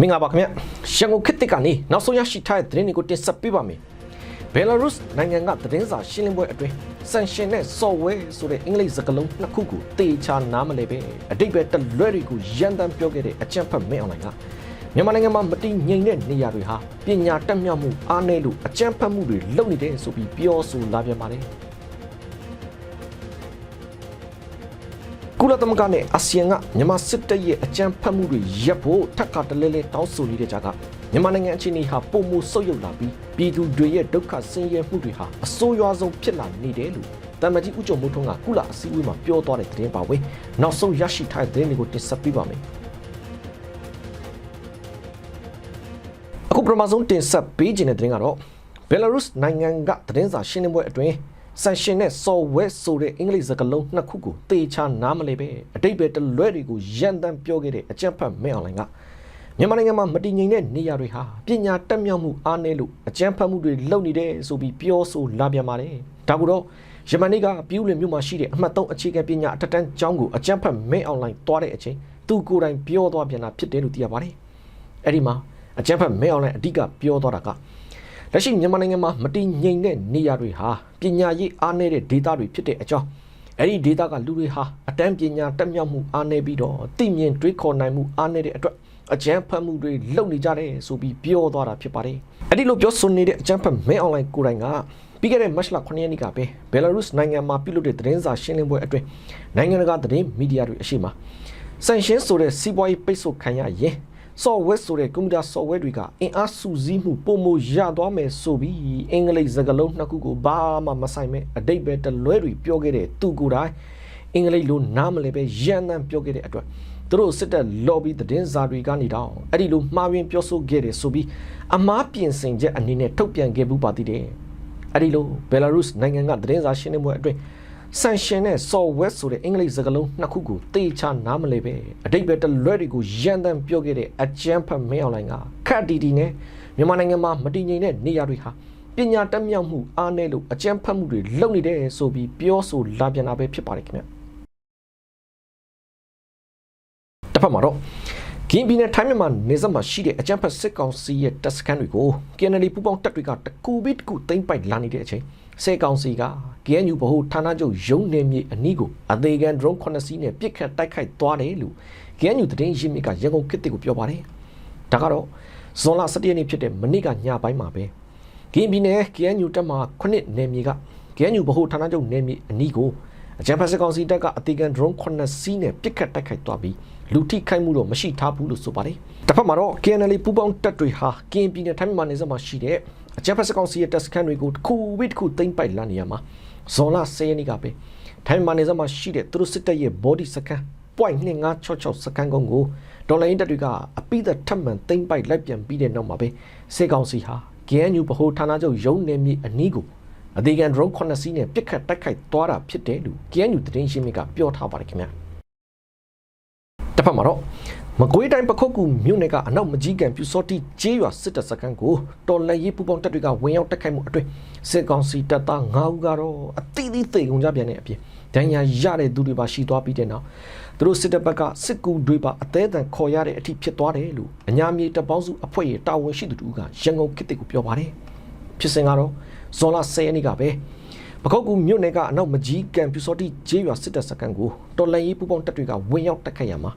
မင်္ဂလာပါခင်ဗျရန်ကုန်ခေတ်သစ်ကနေနောက်ဆုံးရရှိထားတဲ့သတင်းတွေကိုတင်ဆက်ပေးပါမယ်ဘယ်လာရုစ်နိုင်ငံကသတင်းစာရှင်းလင်းပွဲအတွင်းဆန်ရှင်နဲ့ software ဆိုတဲ့အင်္ဂလိပ်စကားလုံးနှစ်ခုကိုတေချာနားမလဲပဲအတိတ်ပဲတလွဲတွေကိုရန်တမ်းပြောခဲ့တဲ့အကြံဖတ်မင်းအွန်လိုင်းကမြန်မာနိုင်ငံမှာမတည်ငြိမ်တဲ့နေရာတွေဟာပညာတက်မြောက်မှုအားနည်းလို့အကြံဖတ်မှုတွေလုပ်နေတယ်ဆိုပြီးပြောဆိုလာပြန်ပါတယ် ကုလသမဂ္ဂနဲ့အာဆီယံကမြန်မာစစ်တပ်ရဲ့အကြမ်းဖက်မှုတွေရပ်ဖို့ထပ်ခါတလဲလဲတောင်းဆိုနေတဲ့ကြားကမြန်မာနိုင်ငံအခြေအနေဟာပုံမှုဆုပ်ယုပ်လာပြီးပြည်သူတွေရဲ့ဒုက္ခဆင်းရဲမှုတွေဟာအဆိုးရွားဆုံးဖြစ်လာနေတယ်လို့တမန်ကြီးဦးကျော်မိုးထွန်းကကုလအစည်းအဝေးမှာပြောသွားတဲ့သတင်းပါပဲနောက်ဆုံးရရှိထားတဲ့သတင်းတွေကိုတင်ဆက်ပေးပါမယ်အခုပထမဆုံးတင်ဆက်ပေးခြင်းတဲ့သတင်းကတော့ဘယ်လာရုစ်နိုင်ငံကသတင်းစာရှင်းလင်းပွဲအတွင်း ဆန်ရှင်နဲ့ software ဆိုတဲ့အင်္ဂလိပ်စကားလုံးနှစ်ခုကိုတေချာနားမလဲပဲအတိတ်ပဲတလွဲတွေကိုရန်တမ်းပြောခဲ့တဲ့အကြံဖတ်မဲအွန်လိုင်းကမြန်မာနိုင်ငံမှာမတည်ငြိမ်တဲ့နေရာတွေဟာပညာတက်မြောက်မှုအားနည်းလို့အကြံဖတ်မှုတွေလုပ်နေတယ်ဆိုပြီးပြောဆိုလာပြန်ပါတယ်ဒါကူတော့ယမန်နေ့ကပြည်ဦးလွင်မြို့မှာရှိတဲ့အမှတ်3အခြေခံပညာအထက်တန်းကျောင်းကိုအကြံဖတ်မဲအွန်လိုင်းတွားတဲ့အချိန်သူကိုယ်တိုင်ပြောသွားပြန်တာဖြစ်တယ်လို့သိရပါတယ်အဲ့ဒီမှာအကြံဖတ်မဲအွန်လိုင်းအဓိကပြောသွားတာက လက်ရှိမြန်မာနိုင်ငံမှာမတည်ငြိမ်တဲ့နေရာတွေဟာပညာရေးအားနည်းတဲ့ဒေသတွေဖြစ်တဲ့အကြောင်းအဲ့ဒီဒေသကလူတွေဟာအတန်းပညာတက်မြောက်မှုအားနည်းပြီးတော့သိမြင်တွေးခေါ်နိုင်မှုအားနည်းတဲ့အတွက်အကြမ်းဖက်မှုတွေလုပ်နေကြတယ်ဆိုပြီးပြောသွားတာဖြစ်ပါတယ်အဲ့ဒီလိုပြောဆိုနေတဲ့အကြမ်းဖက်မဲအွန်လိုင်းကိုယ်တိုင်ကပြီးခဲ့တဲ့မတ်လ9ရက်နေ့ကပဲဘယ်လာရုစ်နိုင်ငံမှာပြုလုပ်တဲ့သတင်းစာရှင်းလင်းပွဲအတွင်းနိုင်ငံတကာသတင်းမီဒီယာတွေအရှိမဆန်ရှင်းဆိုတဲ့စီးပွားရေးပိတ်ဆို့ခံရရင် software ဆိုတဲ့ကွန်ပျူတာ software တွေကအင်အားစုစည်းမှုပုံမရသွားမယ်ဆိုပြီးအင်္ဂလိပ်စကားလုံးနှစ်ခုကိုဘာမှမဆိုင်မဲ့အတိတ်ပဲတလွဲတွေပြောခဲ့တဲ့သူကိုယ်တိုင်အင်္ဂလိပ်လိုနားမလည်ပဲရန်တမ်းပြောခဲ့တဲ့အတွက်သူတို့စစ်တပ် lobby သတင်းစာတွေကနေတောင်အဲ့ဒီလိုမှားယွင်းပြောဆိုခဲ့တယ်ဆိုပြီးအမားပြင်ဆင်ချက်အနေနဲ့ထုတ်ပြန်ခဲ့မှုပါသေးတယ်အဲ့ဒီလိုဘယ်လာရုစ်နိုင်ငံကသတင်းစာရှင်းလင်းပွဲအတွင်း ဆန်ရှင်နဲ့ software ဆိုတဲ့အင်္ဂလိပ်စကားလုံးနှစ်ခုကိုတေချာနားမလဲပဲအတိတ်ပဲတလွဲတွေကိုရန်တမ်းပြောခဲ့တဲ့အကြမ်းဖက်မင်းအွန်လိုင်းကခက်တီတီနဲ့မြန်မာနိုင်ငံမှာမတည်ငြိမ်တဲ့နေရာတွေဟာပညာတက်မြောက်မှုအားနည်းလို့အကြမ်းဖက်မှုတွေလုပ်နေတယ်ဆိုပြီးပြောဆိုလာပြန်တာပဲဖြစ်ပါတယ်ခင်ဗျတစ်ဖက်မှာတော့ကင်းပြည်နယ်ထိုင်းမြန်မာနေဆက်မှာရှိတဲ့အကြမ်းဖက်စစ်ကောင်စီရဲ့တပ်စခန်းတွေကို KNL ပူပေါင်းတပ်တွေကတကူပြီးတကူသိမ့်ပိုက်လာနေတဲ့အချိန် စစ်ကောင်စီက KNU ဗဟိုဌာနချုပ်ရုံးနေမြေအနီးကိုအသေးခံ drone 9စီးနဲ့ပစ်ခတ်တိုက်ခိုက်သွားတယ်လို့ KNU သတင်းရင်းမြစ်ကရန်ကုန်ခေတ်ကိုပြောပါတယ်။ဒါကတော့ဇွန်လ17ရက်နေ့ဖြစ်တဲ့မနေ့ကညပိုင်းမှာပဲကင်းပြည်နယ် KNU တပ်မှ9နယ်မြေက KNU ဗဟိုဌာနချုပ်နယ်မြေအနီးကိုအကြံဖက်စစ်ကောင်စီတပ်ကအသေးခံ drone 9စီးနဲ့ပစ်ခတ်တိုက်ခိုက်သွားပြီးလူထိခိုက်မှုတော့မရှိထားဘူးလို့ဆိုပါတယ်။တစ်ဖက်မှာတော့ KNL ပူပေါင်းတပ်တွေဟာကင်းပြည်နယ်ထိုင်းမြန်မာနယ်စပ်မှာရှိတဲ့ အကြံဖက်စစ်ကောင်စီရဲ့တပ်စခန်းတွေကိုတစ်ခုပြီးတစ်ခုသိမ်းပိုက်လာနေရမှာဇွန်လ10ရက်နေ့ကပဲထိုင်းမြန်မာနယ်စပ်မှာရှိတဲ့သူတို့စစ်တပ်ရဲ့ body စခန်း .2566 စကန်ကုန်းကိုဒေါ်လာရင်းတပ်တွေကအပိသက်ထပ်မံသိမ့်ပိုက်လိုက်ပြန်ပြီးတဲ့နောက်မှာပဲစေကောင်စီဟာ GNU ဗဟိုဌာနချုပ်ရုံးနယ်မြေအနီးကိုအသေးခံ drone 9စီးနဲ့ပစ်ခတ်တိုက်ခိုက်သွားတာဖြစ်တယ်လို့ GNU သတင်းရှင်းမြစ်ကပြောထားပါတယ်ခင်ဗျာတစ်ဖက်မှာတော့ မကွေးတိုင်းပခုတ်ကူမြို့နယ်ကအနောက်မကြီးကံပြူစောတိကျေးရွာစစ်တပ်စခန်းကိုတော်လန်ရေးပူပေါင်းတပ်တွေကဝင်ရောက်တိုက်ခိုက်မှုအတွင်းစစ်ကောင်စီတပ်သား9ဦးကတော့အသီးသီးသေကုန်ကြပြန်တဲ့အပြင်ဒဏ်ရာရတဲ့သူတွေပါရှိသွားပြီးတဲ့နောက်သူတို့စစ်တပ်ဘက်ကစစ်ကူတွေပါအသေးအံခေါ်ရတဲ့အထိဖြစ်သွားတယ်လို့အညာမြေတပ်ပေါင်းစုအဖွဲ့ရဲ့တာဝန်ရှိသူတို့ကရန်ကုန်ခေတ်ကိုပြောပါတယ်ဖြစ်စဉ်ကတော့ဇွန်လ10ရက်နေ့ကပဲပခုတ်ကူမြို့နယ်ကအနောက်မကြီးကံပြူစောတိကျေးရွာစစ်တပ်စခန်းကိုတော်လန်ရေးပူပေါင်းတပ်တွေကဝင်ရောက်တိုက်ခိုက်ရမှာ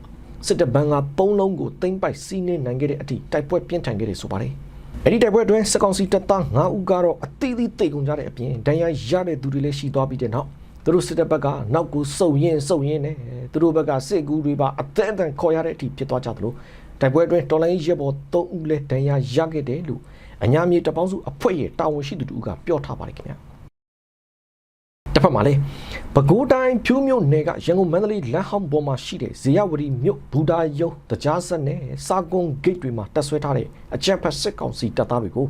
စစ်တပ်ဘန်က၃လုံးကိုသိမ့်ပိုက်စီးနှင်းနိုင်ခဲ့တဲ့အထိတိုက်ပွဲပြင်းထန်ခဲ့တယ်ဆိုပါတယ်။အဲ့ဒီတိုက်ပွဲအတွင်းစကောင်စီတပ်သား9ဦးကတော့အသီးသီးတိတ်ကုန်ကြတဲ့အပြင်ဒဏ်ရာရတဲ့သူတွေလည်းရှိသွားပြီးတဲ့နောက်သူတို့စစ်တပ်ဘက်ကနောက်ကိုစုံရင်စုံရင်နဲ့သူတို့ဘက်ကစစ်ကူတွေပါအသက်အတန်ခေါ်ရတဲ့အထိဖြစ်သွားကြသလိုတိုက်ပွဲအတွင်းတော်လိုင်းရဲဘော်၃ဦးလည်းဒဏ်ရာရခဲ့တယ်လို့အညာမြေတပေါင်းစုအဖွဲ့ရဲ့တာဝန်ရှိသူတို့ကပြောထားပါတယ်ခင်ဗျာ။ တစ်ဖက်မှာလေပဲခူးတိုင်းဖြူးမြို့နယ်ကရန်ကုန်မန္တလေးလမ်းဟောင်းပေါ်မှာရှိတဲ့ဇေယဝတီမြို့ဘူဒါယုံတကြားဆက်နဲ့စာကုန်းဂိတ်တွေမှာတက်ဆွဲထားတဲ့အကြံဖက်စစ်ကောင်စီတပ်သားတွေကို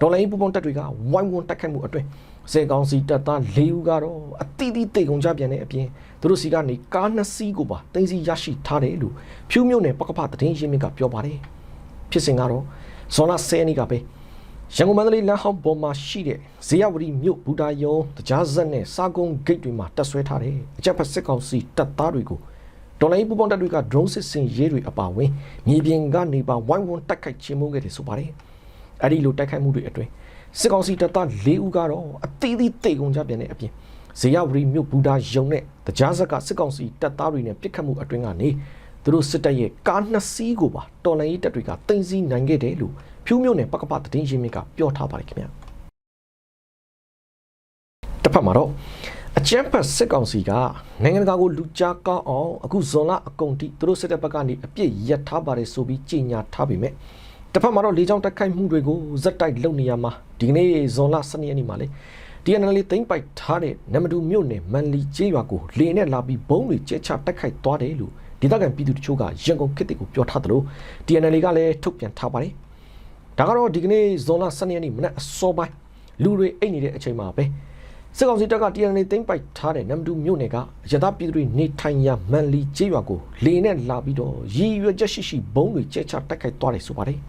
ဒေါ်လာရင်းပူပေါင်းတပ်တွေကဝိုင်းဝန်းတိုက်ခိုက်မှုအတွင်းစေကောင်စီတပ်သား၄ဦးကတော့အတိအသတိတ်ကုန်ကြပြန်တဲ့အပြင်သူတို့စီကနေကားနှစ်စီးကိုပါတင်စီရရှိထားတယ်လို့ဖြူးမြို့နယ်ပကဖသတင်းရင်းမြစ်ကပြောပါတယ်ဖြစ်စဉ်ကတော့ဇွန်လ10ရက်နေ့ကပဲ ရန်ကုန်မန္တလေးလမ်းဟောင်းပေါ်မှာရှိတဲ့ဇေယဝတီမြို့ဘူတာယုံတကြားဇက်နဲ့စာကုန်းဂိတ်တွေမှာတက်ဆွဲထားတဲ့အကြပ်ဖက်စစ်ကောင်စီတပ်သားတွေကိုဒေါ်လာရေးပူပေါင်းတပ်တွေက drone စစ်စင်ရေးတွေအပါအဝင်မြေပြင်ကနေပါဝိုင်းဝန်းတိုက်ခိုက်ခြင်းမှုခဲ့တယ်ဆိုပါတယ်။အဲဒီလိုတိုက်ခိုက်မှုတွေအတွင်းစစ်ကောင်စီတပ်သား၄ဦးကတော့အသေးသေးတိတ်ကုန်ကြပြန်တဲ့အပြင်ဇေယဝရီမြို့ဘူဒါယုံနဲ့တကြားဆက်ကစစ်ကောင်စီတပ်သားတွေနဲ့ပြစ်ခတ်မှုအတွင်းကနေ သူတို့စစ်တပ်ရဲ့ကားနှစ်စီးကိုပါတော်လိုင်းရေးတပ်တွေကတင်စီနိုင်ခဲ့တယ်လို့ဖြူးမြို့နယ်ပကပသတင်းရင်းမြစ်ကပြောထားပါတယ်ခင်ဗျာတစ်ဖက်မှာတော့အကြမ်းဖက်စစ်ကောင်စီကနိုင်ငံတကာကိုလူကြားကောင်းအောင်အခုဇွန်လအကုန်ထိသူတို့စစ်တပ်ဘက်ကနေအပြစ်ရက်ထားပါတယ်ဆိုပြီးကြေညာထားပေမဲ့တစ်ဖက်မှာတော့လေကြောင်းတိုက်ခိုက်မှုတွေကိုဇက်တိုက်လုပ်နေရမှာဒီကနေ့ဇွန်လ12ရက်နေ့မှာလေ DNL သိမ့်ပိုက်ထားတဲ့နမတူမြို့နယ်မန်လီကျေးရွာကိုလေနဲ့လာပြီးဘုံတွေကျဲချတိုက်ခိုက်သွားတယ်လို့ဒေသခံပြည်သူတချို့ကရန်ကုန်ခေတ်ကိုပြောထားသလို DNL ကလည်းထုတ်ပြန်ထားပါတယ်။ဒါကတော့ဒီကနေ့ဇွန်လ12ရက်နေ့မနက်အစောပိုင်းလူတွေအိတ်နေတဲ့အချိန်မှာပဲစစ်ကောင်စီတပ်က TNL သိမ်းပိုက်ထားတဲ့နမ်ဒူမြို့နယ်ကရသပြည်သူတွေနေထိုင်ရာမန်လီကျေးရွာကိုလေနဲ့လာပြီးတော့ရည်ရွယ်ချက်ရှိရှိဘုံတွေကျဲချတိုက်ခိုက်သွားတယ်ဆိုပါတယ်။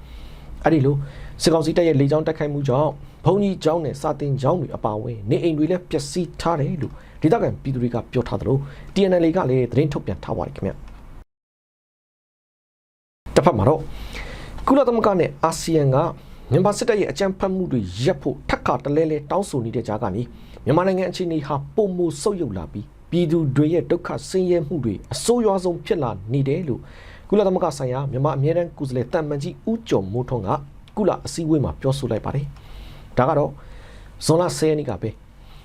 အဲ့ဒီလိုစစ်ကောင်စီတပ်ရဲ့လေကြောင်းတိုက်ခိုက်မှုကြောင့်ဘုံကြီးကျောင်းနဲ့စာတင်ကျောင်းတွေအပါအဝင်နေအိမ်တွေလည်းပျက်စီးထားတယ်လို့ဒေသခံပြည်သူတွေကပြောထားသလို TNL ကလည်းသတင်းထုတ်ပြန်ထားပါတယ်ခင်ဗျ။တစ်ဖက်မှာတော့ကုလသမဂ္ဂနဲ့အာဆီယံကမြန်မာစစ်တပ်ရဲ့အကြမ်းဖက်မှုတွေရပ်ဖို့ထပ်ခါတလဲလဲတောင်းဆိုနေတဲ့ကြားကနေမြန်မာနိုင်ငံအခြေအနေဟာပုံမဆုတ်ယုတ်လာပြီးပြည်သူတွေရဲ့ဒုက္ခဆင်းရဲမှုတွေအဆိုးရွားဆုံးဖြစ်လာနေတယ်လို့ ကုလသမဂ္ဂဆိုင်ရာမြန်မာအမြဲတမ်းကုစလေတန်မန်ကြီးဦးကျော်မိုးထွန်းကကုလအစည်းအဝေးမှာပြောဆိုလိုက်ပါတယ်။ဒါကတော့ဇွန်လ10ရက်နေ့ကပဲ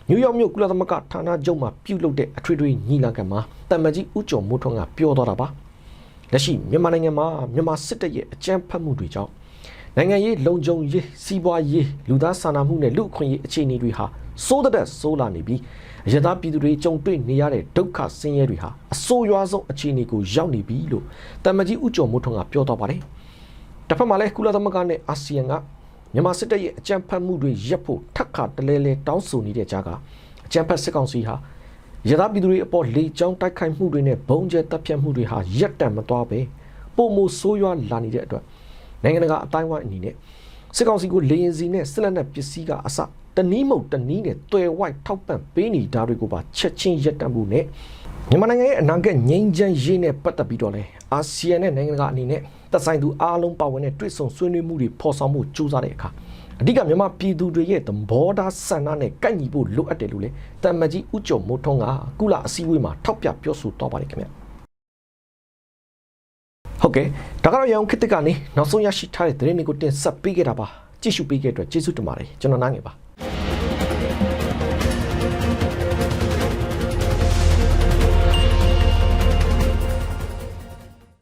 နယူးယောက်မြို့ကုလသမဂ္ဂဌာနချုပ်မှာပြုလုပ်တဲ့အထွေထွေညီလာခံမှာတန်မန်ကြီးဦးကျော်မိုးထွန်းကပြောသွားတာပါ။လက်ရှိမြန်မာနိုင်ငံမှာမြန်မာစစ်တပ်ရဲ့အကြမ်းဖက်မှုတွေကြောင့် နိုင်ငံရေးလုံခြုံရေးစီးပွားရေးလူသားစာနာမှုနဲ့လူအခွင့်အရေးအခြေအနေတွေဟာစိုးတဲ့ဆိုးလာနေပြီးအရသာပြည်သူတွေကြုံတွေ့နေရတဲ့ဒုက္ခဆင်းရဲတွေဟာအဆိုးရွားဆုံးအခြေအနေကိုရောက်နေပြီလို့တမန်ကြီးဦးကျော်မိုးထွန်းကပြောတော့ပါတယ်။တစ်ဖက်မှာလည်းကုလသမဂ္ဂနဲ့အာဆီယံကမြန်မာစစ်တပ်ရဲ့အကြမ်းဖက်မှုတွေရပ်ဖို့ထပ်ခါတလဲလဲတောင်းဆိုနေတဲ့ကြားကအကြမ်းဖက်စစ်ကောင်စီဟာရသပြည်သူတွေအပေါ်လေကြောင်းတိုက်ခိုက်မှုတွေနဲ့ဘုံကျဲတပ်ဖြတ်မှုတွေဟာရပ်တန့်မသွားပဲပုံမဆိုးရွားလာနေတဲ့အတွက် နိုင်ငံတကာအတိုင်းအဝိုင်းအနေနဲ့စစ်ကောင်စီကိုလေရင်စီနဲ့စစ်လက်နက်ပစ္စည်းကအစတနည်းမဟုတ်တနည်းနဲ့တွယ်ဝိုက်ထောက်ပံ့ပေးနေတာတွေကိုပါချက်ချင်းရပ်တန့်မှုနဲ့မြန်မာနိုင်ငံရဲ့အနာဂတ်ငြိမ်းချမ်းရေးနဲ့ပတ်သက်ပြီးတော့လဲအာဆီယံနဲ့နိုင်ငံတကာအနေနဲ့သက်ဆိုင်သူအားလုံးပါဝင်တဲ့တွေ့ဆုံဆွေးနွေးမှုတွေဖော်ဆောင်မှုကြိုးစားတဲ့အခါအဓိကမြန်မာပြည်သူတွေရဲ့သဘောထားဆန္ဒနဲ့ကိုက်ညီဖို့လိုအပ်တယ်လို့လေတမ္မကြီးဥကြုံမိုးထုံးကကုလအစည်းအဝေးမှာထောက်ပြပြောဆိုတော့ပါတယ်ခင်ဗျ ဟုတ်ကဲ့ဒါကတော့ရအောင်ခစ်တစ်ကနေနောက်ဆုံးရရှိထားတဲ့သတင်းတွေကိုတင်ဆက်ပေးခဲ့တာပါကြည့်ရှုပေးခဲ့တဲ့အတွက်ကျေးဇူးတင်ပါတယ်ကျွန်တော်နားငယ်ပါ